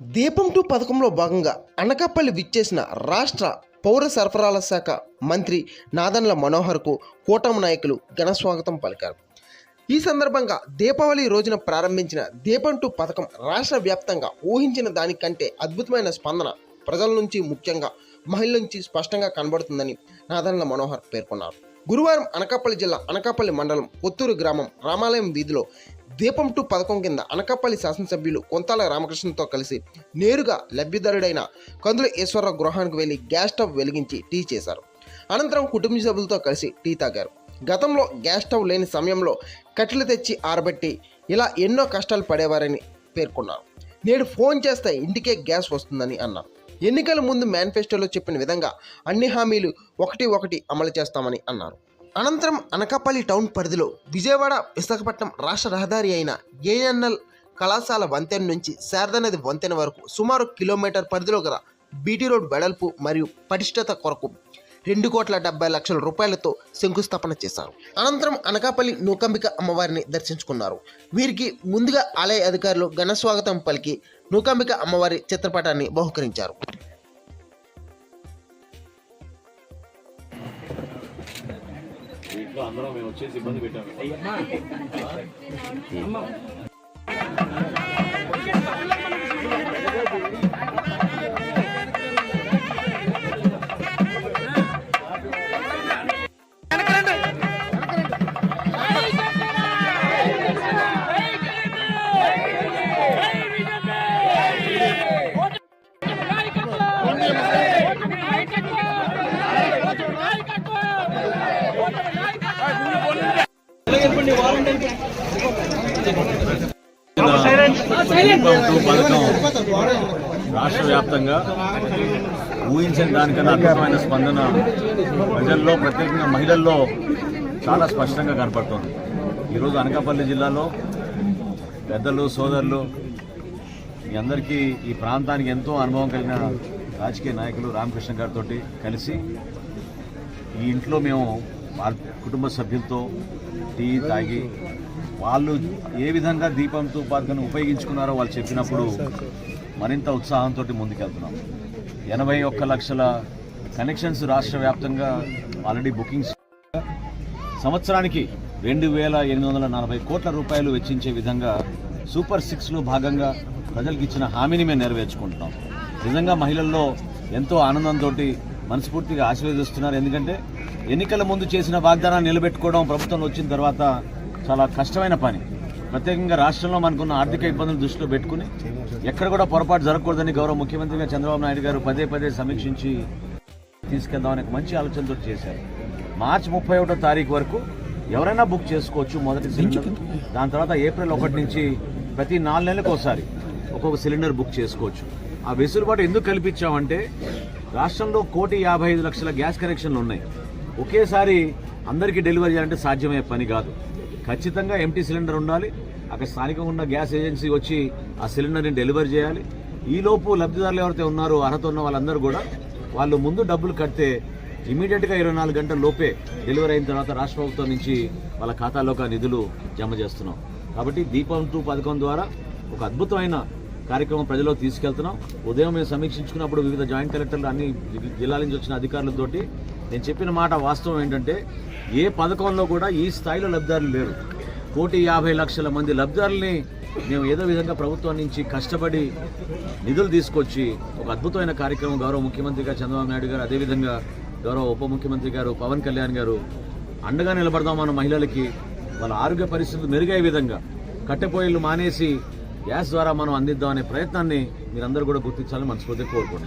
దీపం టూ పథకంలో భాగంగా అనకాపల్లి విచ్చేసిన రాష్ట్ర పౌర సరఫరాల శాఖ మంత్రి నాదన్ల మనోహర్కు కూటమి నాయకులు ఘన స్వాగతం పలికారు. ఈ సందర్భంగా దీపావళి రోజున ప్రారంభించిన దీపం టూ పథకం రాష్ట్ర వ్యాప్తంగా ఊహించిన దానికంటే అద్భుతమైన స్పందన ప్రజల నుంచి ముఖ్యంగా మహిళల నుంచి స్పష్టంగా కనబడుతుందని నాదన్ల మనోహర్ పేర్కొన్నారు. గురువారం అనకాపల్లి జిల్లా అనకాపల్లి మండలం కొత్తూరు గ్రామం రామాలయం వీధిలో దీపం టూ పథకం కింద అనకాపల్లి శాసనసభ్యులు కొంతాల రామకృష్ణతో కలిసి నేరుగా లబ్ధిదారుడైన కందుల ఈశ్వరరావు గృహానికి వెళ్ళి గ్యాస్ స్టవ్ వెలిగించి టీ చేశారు. అనంతరం కుటుంబ సభ్యులతో కలిసి టీ తాగారు. గతంలో గ్యాస్ స్టవ్ లేని సమయంలో కట్టెలు తెచ్చి ఆరబెట్టి ఇలా ఎన్నో కష్టాలు పడేవారని పేర్కొన్నారు. నేడు ఫోన్ చేస్తే ఇంటికే గ్యాస్ వస్తుందని అన్నారు. ఎన్నికల ముందు మేనిఫెస్టోలో చెప్పిన విధంగా అన్ని హామీలు ఒకటి ఒకటి అమలు చేస్తామని అన్నారు. అనంతరం అనకాపల్లి టౌన్ పరిధిలో విజయవాడ విశాఖపట్నం రాష్ట్ర రహదారి అయిన ఏఎన్ఎల్ కళాశాల వంతెన నుంచి శారదా నది వంతెన వరకు సుమారు కిలోమీటర్ పరిధిలో గల బీటీ రోడ్ వెడల్పు మరియు పటిష్టత కొరకు రెండు కోట్ల డెబ్బై లక్షల రూపాయలతో శంకుస్థాపన చేశారు. అనంతరం అనకాపల్లి నూకంబిక అమ్మవారిని దర్శించుకున్నారు. వీరికి ముందుగా ఆలయ అధికారులు ఘన స్వాగతం పలికి నూకంబిక అమ్మవారి చిత్రపటాన్ని బహుకరించారు. అందరం మేము వచ్చేసి ఇబ్బంది పెట్టాము పథకం రాష్ట్ర వ్యాప్తంగా ఊహించిన దానికన్నా అద్భుతమైన స్పందన ప్రజల్లో ప్రత్యేకంగా మహిళల్లో చాలా స్పష్టంగా కనపడుతోంది. ఈరోజు అనకాపల్లి జిల్లాలో పెద్దలు సోదరులు మీ అందరికీ ఈ ప్రాంతానికి ఎంతో అనుభవం కలిగిన రాజకీయ నాయకులు రామకృష్ణ గారితో కలిసి ఈ ఇంట్లో మేము కుటుంబ సభ్యులతో టీ తాగి వాళ్ళు ఏ విధంగా దీపంతో తుపాకను ఉపయోగించుకున్నారో వాళ్ళు చెప్పినప్పుడు మరింత ఉత్సాహంతో ముందుకెళ్తున్నాం. ఎనభై ఒక్క లక్షల కనెక్షన్స్ రాష్ట్ర వ్యాప్తంగా ఆల్రెడీ బుకింగ్స్. సంవత్సరానికి రెండు వేల ఎనిమిది వందల నలభై కోట్ల రూపాయలు వెచ్చించే విధంగా సూపర్ సిక్స్లో భాగంగా ప్రజలకు ఇచ్చిన హామీని మేము నెరవేర్చుకుంటున్నాం. నిజంగా మహిళల్లో ఎంతో ఆనందంతో మనస్ఫూర్తిగా ఆశీర్వదిస్తున్నారు. ఎందుకంటే ఎన్నికల ముందు చేసిన వాగ్దానాన్ని నిలబెట్టుకోవడం ప్రభుత్వం వచ్చిన తర్వాత చాలా కష్టమైన పని. ప్రత్యేకంగా రాష్ట్రంలో మనకున్న ఆర్థిక ఇబ్బందులు దృష్టిలో పెట్టుకుని ఎక్కడ కూడా పొరపాటు జరగకూడదని గౌరవ ముఖ్యమంత్రిగా చంద్రబాబు నాయుడు గారు పదే పదే సమీక్షించి తీసుకెళ్దామని మంచి ఆలోచనతో చేశారు. మార్చి ముప్పై ఒకటో తారీఖు వరకు ఎవరైనా బుక్ చేసుకోవచ్చు మొదటి సిలిండర్. దాని తర్వాత ఏప్రిల్ ఒకటి నుంచి ప్రతి నాలుగు నెలలకు ఒకసారి ఒక్కొక్క సిలిండర్ బుక్ చేసుకోవచ్చు. ఆ వెసులుబాటు ఎందుకు కల్పించామంటే రాష్ట్రంలో కోటి యాభై ఐదు లక్షల గ్యాస్ కనెక్షన్లు ఉన్నాయి. ఒకేసారి అందరికీ డెలివరీ చేయాలంటే సాధ్యమయ్యే పని కాదు. ఖచ్చితంగా ఎంటీ సిలిండర్ ఉండాలి. అక్కడ స్థానికంగా ఉన్న గ్యాస్ ఏజెన్సీ వచ్చి ఆ సిలిండర్ని డెలివరీ చేయాలి. ఈలోపు లబ్ధిదారులు ఎవరైతే ఉన్నారో అర్హత ఉన్న వాళ్ళందరూ కూడా వాళ్ళు ముందు డబ్బులు కడితే ఇమీడియట్గా ఇరవై నాలుగు గంటల లోపే డెలివరీ అయిన తర్వాత రాష్ట్ర ప్రభుత్వం నుంచి వాళ్ళ ఖాతాలోకి ఆ నిధులు జమ చేస్తున్నాం. కాబట్టి దీపం టూ పథకం ద్వారా ఒక అద్భుతమైన కార్యక్రమం ప్రజల్లో తీసుకెళ్తున్నాం. ఉదయం మేము సమీక్షించుకున్నప్పుడు వివిధ జాయింట్ కలెక్టర్లు అన్ని జిల్లాల నుంచి వచ్చిన అధికారులతోటి నేను చెప్పిన మాట వాస్తవం ఏంటంటే ఏ పథకంలో కూడా ఈ స్థాయిలో లబ్ధిదారులు లేరు. కోటి యాభై లక్షల మంది లబ్ధిదారుల్ని మేము ఏదో విధంగా ప్రభుత్వం నుంచి కష్టపడి నిధులు తీసుకొచ్చి ఒక అద్భుతమైన కార్యక్రమం గౌరవ ముఖ్యమంత్రిగా చంద్రబాబు నాయుడు గారు అదేవిధంగా గౌరవ ఉప ముఖ్యమంత్రి గారు పవన్ కళ్యాణ్ గారు అండగా నిలబడదాం మన మహిళలకి వాళ్ళ ఆరోగ్య పరిస్థితులు మెరుగయ్యే విధంగా కట్టెపోయిళ్ళు మానేసి గ్యాస్ ద్వారా మనం అందిద్దాం అనే ప్రయత్నాన్ని మీరందరూ కూడా గుర్తించాలని మనస్ఫూర్తిగా కోరుకుంటున్నాం